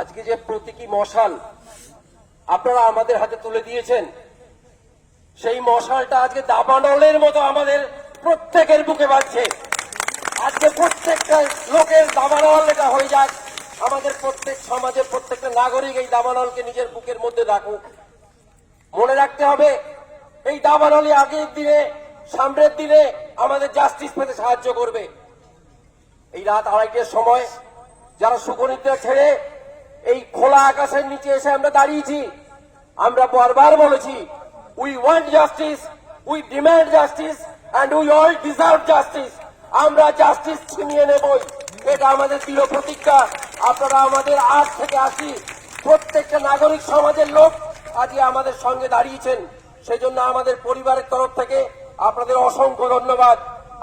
আজকে যে প্রতীকী মশাল আপনারা আমাদের হাতে তুলে দিয়েছেন, সেই মশালটা আজকে দাবানলের মতো আমাদের প্রত্যেকের বুকে বাজছে। আজকে প্রত্যেকটা লোকের দাবানল এটা হয়ে যাক। আমাদের প্রত্যেক সমাজের প্রত্যেকটা নাগরিক এই দাবানলকে নিজের বুকের মধ্যে রাখুক। মনে রাখতে হবে, এই দাবানলই আগের দিনে, সামনের দিনে আমাদের জাস্টিস পেতে সাহায্য করবে। এই রাত আড়াইটের সময় যারা সুখনিদ্রা ছেড়ে এই খোলা আকাশের নিচে এসে আমরা দাঁড়িয়েছি। আমরা বারবার বলেছি we want justice we demand justice and we all deserve justice আমরা জাস্টিস ছিনিয়ে নেবই। এটা আমাদের দৃঢ় প্রতিজ্ঞা। আপনারা আমাদের আজ থেকে আসি। প্রত্যেকটা নাগরিক সমাজের লোক আজকে আমাদের সঙ্গে দাঁড়িয়েছেন। সেই জন্য আমাদের পরিবারের তরফ থেকে আপনাদের অসংখ্য ধন্যবাদ।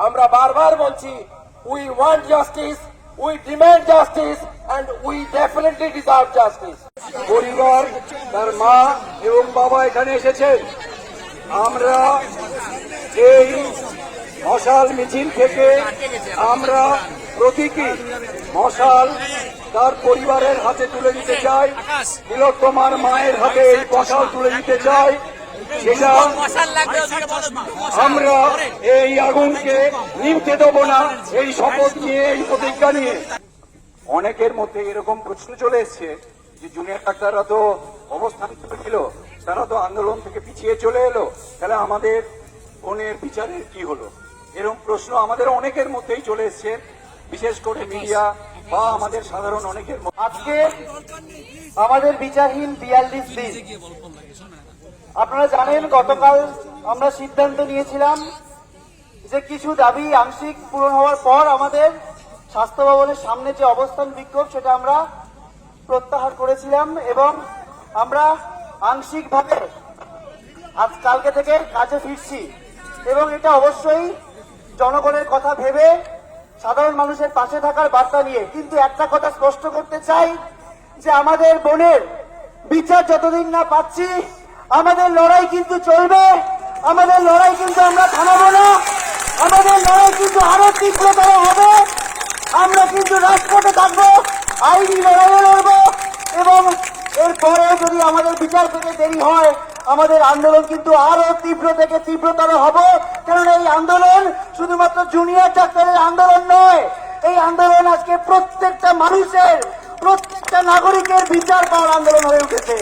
আমরা বারবার বলছি we want justice we demand justice and we definitely deserve justice পরিবার, তার মা এবং বাবা এখানে এসেছেন। আমরা এই মশাল মিছিল থেকে আমরা প্রতীকী মশাল তার পরিবারের হাতে তুলে দিতে চাই। তিলোত্তমার মায়ের হাতে এই মশাল তুলে দিতে চাই। সেটা মা। আমরা এই আগুনকে নিমতে দেব না এই শপথ নিয়ে এই প্রতিজ্ঞা নিয়ে। অনেকের মধ্যে এরকম প্রশ্ন চলে এসছে যে জুনিয়র ডাক্তাররা তো অবস্থান ছিল তারা তো আন্দোলন থেকে পিছিয়ে চলে এলো। তাহলে আমাদের বোনের বিচারের কি হলো? এরকম প্রশ্ন আমাদের অনেকের মধ্যেই চলে এসছে বিশেষ করে মিডিয়া বা আমাদের সাধারণ অনেকের আজকে আমাদের বিচারহীন বিয়াল্লিশ দিন। আপনারা জানেন, গতকাল আমরা সিদ্ধান্ত নিয়েছিলাম যে কিছু দাবি আংশিক পূরণ হওয়ার পর আমাদের স্বাস্থ্য ভবনের সামনে যে অবস্থান বিক্ষোভ, সেটা আমরা প্রত্যাহার করেছিলাম এবং আমরা আংশিকভাবে আজ কালকে থেকে কাজে ফিরছি এবং এটা অবশ্যই জনগণের কথা ভেবে সাধারণ মানুষের পাশে থাকার বার্তা নিয়ে। কিন্তু একটা কথা স্পষ্ট করতে চাই যে আমাদের বোনের বিচার যতদিন না পাচ্ছি আমাদের লড়াই কিন্তু চলবে। আমাদের লড়াই কিন্তু আমরা থামাবো না। আমাদের লড়াই কিন্তু আরও তীব্রতর হবে। আমরা কিন্তু রাজপথে থাকব, আইনি লড়াইও লড়বো এবং এরপরে যদি আমাদের বিচার পেতে দেরি হয়, আমাদের আন্দোলন কিন্তু আরও তীব্র থেকে তীব্রতর হবে। কারণ এই আন্দোলন শুধুমাত্র জুনিয়র ডাক্তারের আন্দোলন নয়, এই আন্দোলন আজকে প্রত্যেকটা মানুষের, প্রত্যেকটা নাগরিকের বিচার পাওয়ার আন্দোলন হয়ে উঠেছে।